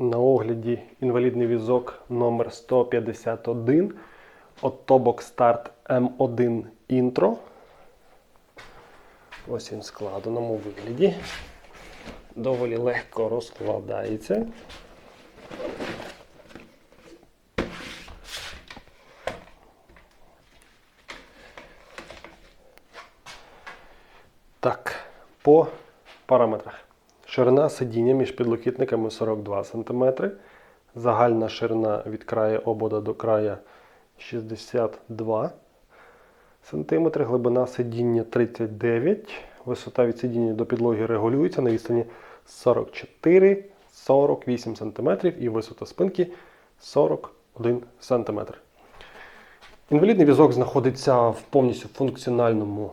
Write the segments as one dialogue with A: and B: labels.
A: На огляді інвалідний візок номер 151 от Tobox Start M1 Intro. Ось він в складеному вигляді. Доволі легко розкладається. Так, по параметрах. Ширина сидіння між підлокітниками 42 см. Загальна ширина від краю обода до края 62 см. Глибина сидіння 39 Висота від сидіння до підлоги регулюється на відстані 44-48 см і висота спинки 41 см. Інвалідний візок знаходиться в повністю функціональному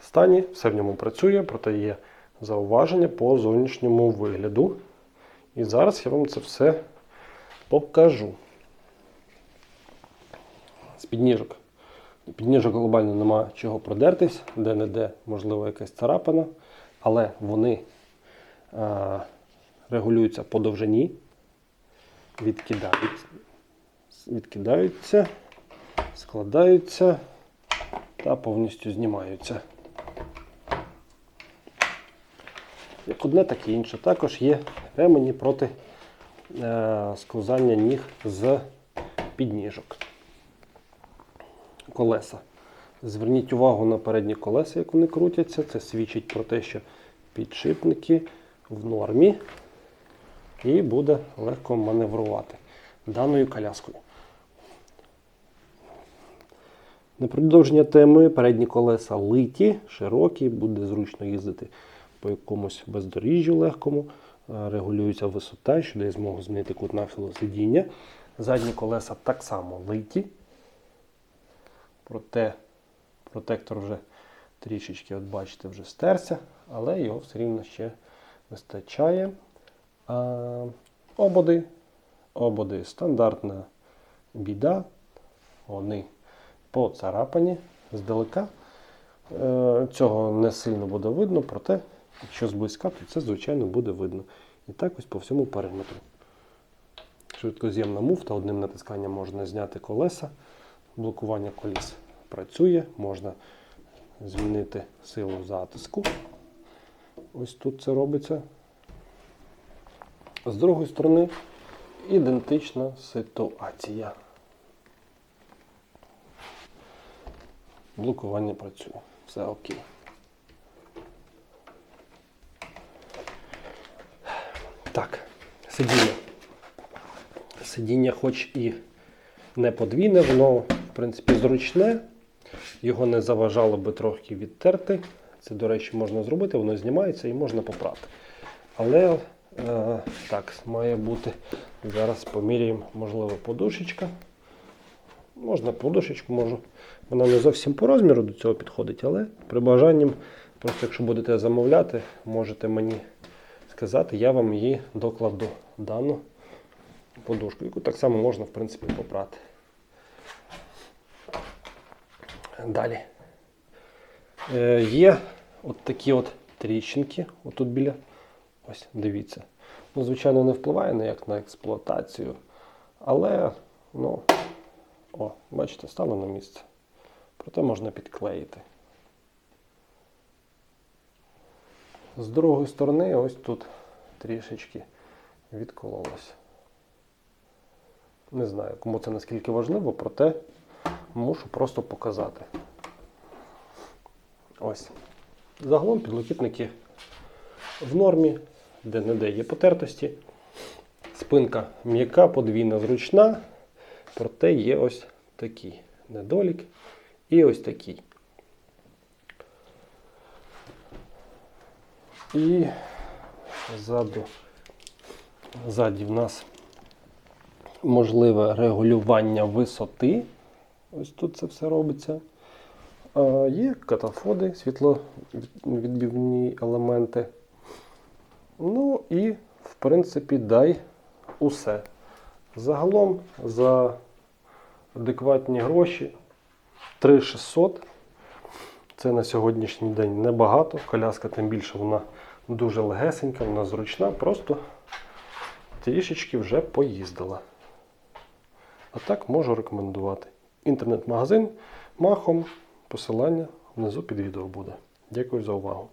A: стані, все в ньому працює, проте є зауваження по зовнішньому вигляду. І зараз я вам це все покажу. З підніжок. Підніжок глобально нема чого продертись, де-не-де, можливо, якась царапина, але вони а, регулюються по довжині, відкидають, відкидаються, складаються та повністю знімаються. Як одне, так і інше. Також є ремені проти е, сковзання ніг з підніжок. Колеса. Зверніть увагу на передні колеса, як вони крутяться. Це свідчить про те, що підшипники в нормі і буде легко маневрувати даною коляскою. На продовження теми передні колеса литі, широкі, буде зручно їздити по якомусь бездоріжжю легкому, Е, регулюється висота, що дає змогу змінити кут нахилу сидіння. Задні колеса так само литі, проте протектор вже трішечки, от бачите, вже стерся, але його все рівно ще вистачає. А, ободи. Ободи стандартна біда. Вони поцарапані здалека. Е, Цього не сильно буде видно, проте, якщо зблизька, то це, звичайно, буде видно. І так ось по всьому периметру. Швидкоз'ємна муфта, одним натисканням можна зняти колеса. Блокування коліс працює, можна змінити силу затиску. Ось тут це робиться. З другої сторони, ідентична ситуація. Блокування працює. Все окей. Так, сидіння. Сидіння, хоч і не подвійне, воно, в принципі, зручне. Його не заважало би трохи відтерти. Це, до речі, можна зробити, воно знімається і можна попрати. Але е, так, має бути. Зараз поміряємо, можливо, подушечка. Можна подушечку, можу. Вона не зовсім по розміру до цього підходить, але при бажанні, просто якщо будете замовляти, можете мені сказати, я вам її докладу дану подушку, яку так само можна, в принципі, попрати. Далі. Е, є от такі от тріщинки, отут біля. Ось, дивіться. Ну, звичайно, не впливає ніяк на експлуатацію, але, ну, о, бачите, стало на місце. Проте можна підклеїти. З другої сторони, ось тут трішечки відкололося. Не знаю, кому це наскільки важливо, проте мушу просто показати. Ось. Загалом підлокітники в нормі, де-не-де є потертості. Спинка м'яка, подвійна, зручна, проте є ось такий недолік і ось такий. І ззаду, ззаді в нас можливе регулювання висоти. Ось тут це все робиться. Є катафоди, світловідбивні елементи. Ну і, в принципі, дай усе. Загалом за адекватні гроші 3600. Це на сьогоднішній день небагато. Коляска, тим більше, вона дуже легесенька, вона зручна. Просто трішечки вже поїздила. А так можу рекомендувати. Інтернет-магазин махом. Посилання внизу під відео буде. Дякую за увагу.